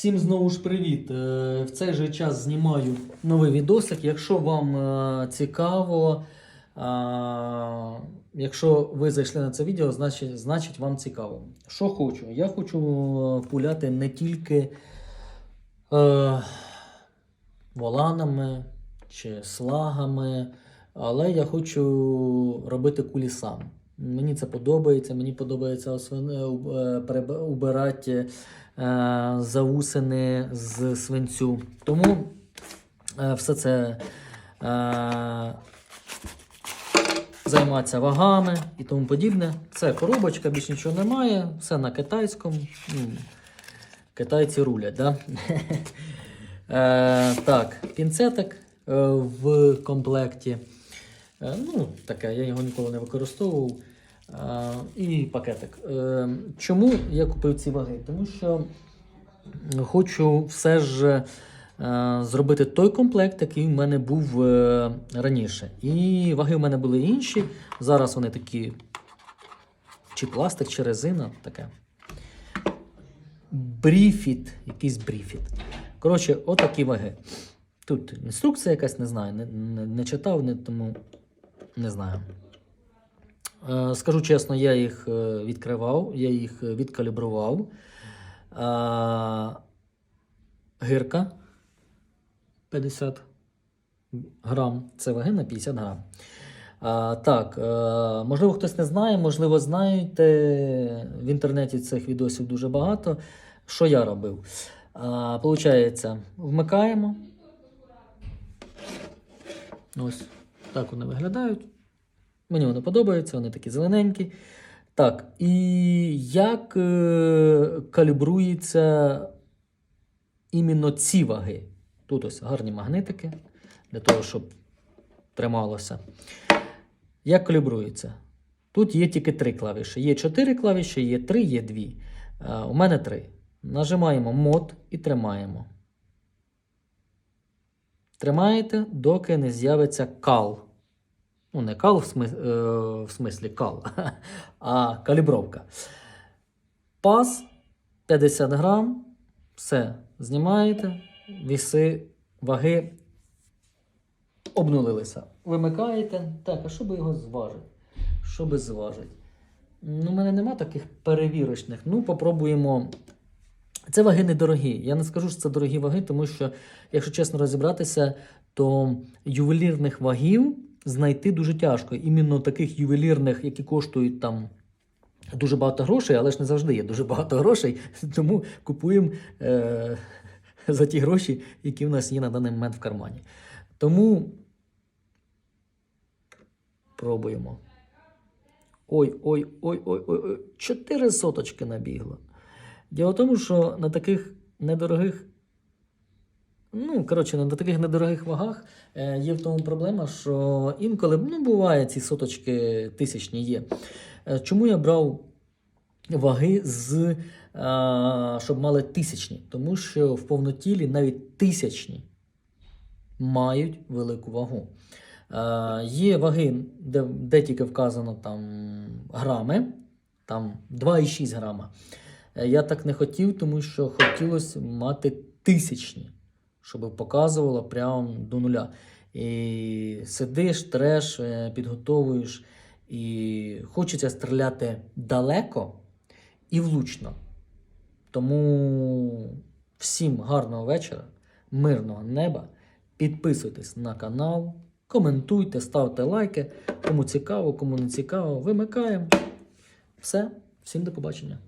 Всім знову ж привіт! Е, В цей же час знімаю новий відосик. Якщо вам е, цікаво, якщо ви зайшли на це відео, значить, значить вам цікаво. Що хочу? Я хочу пуляти не тільки е, воланами чи слагами, але я хочу робити кулі сам. Мені це подобається. Мені подобається е, е, переб- убирати е, заусини з свинцю. Тому е, все це е, займатися вагами і тому подібне. Це коробочка, більш нічого немає, все на китайському. Ну, Китайці рулять, да? е, так, пінцетик е, в комплекті. Е, ну, таке, я його ніколи не використовував. І пакетик. Е, чому я купив ці ваги? Тому що хочу все ж е, зробити той комплект, який в мене був е, раніше. І ваги в мене були інші. Зараз вони такі, чи пластик, чи резина, таке. Бріфіт, якийсь бріфіт. Коротше, отакі ваги. Тут інструкція якась, не знаю, не, не, не читав, не, тому не знаю. Е, Скажу чесно, я їх е, відкривав, я їх е, відкалібрував. Гирка 50 грам. Це ваги на 50 грам. Так, можливо, хтось не знає, можливо, знаєте. В інтернеті цих відосів дуже багато. Що я робив? Получається, вмикаємо. Ось так вони виглядають. Мені вони подобаються, вони такі зелененькі. Так, і як е, калібрується іменно ці ваги? Тут ось гарні магнитики для того, щоб трималося. Як калібрується? Тут є тільки три клавіші. Є чотири клавіші, є три, є дві. Е, у мене три. Нажимаємо мод і тримаємо. Тримаєте, доки не з'явиться кал. Ну, не кал в, смис... е, в смислі кал, а калібровка. Пас 50 грам. Все, знімаєте, віси, ваги обнулилися. Вимикаєте. Так, а що би його зважити? Що би зважити? Ну, у мене нема таких перевірочних. Ну, попробуємо. Це ваги недорогі. Я не скажу, що це дорогі ваги, тому що, якщо чесно розібратися, то ювелірних вагів знайти дуже тяжко. Іменно таких ювелірних, які коштують там дуже багато грошей, але ж не завжди є дуже багато грошей. Тому купуємо е- за ті гроші, які в нас є на даний момент в кармані. Тому пробуємо. Ой, ой, ой, ой, ой, ой. Чотири соточки набігло. Діло в тому, що на таких недорогих, ну, коротше, на таких недорогих вагах е, є в тому проблема, що інколи, ну, буває, ці соточки тисячні є. Е, чому я брав ваги з, е, щоб мали тисячні? Тому що в повнотілі навіть тисячні мають велику вагу. Є ваги, де, де тільки вказано там грами, там 2,6 грама. Я так не хотів, тому що хотілося мати тисячні, щоб показувало прямо до нуля. І сидиш, треш, е, підготовуєш, і хочеться стріляти далеко і влучно. Тому всім гарного вечора, мирного неба. Підписуйтесь на канал, коментуйте, ставте лайки. Кому цікаво, кому не цікаво, вимикаємо. Все, всім до побачення.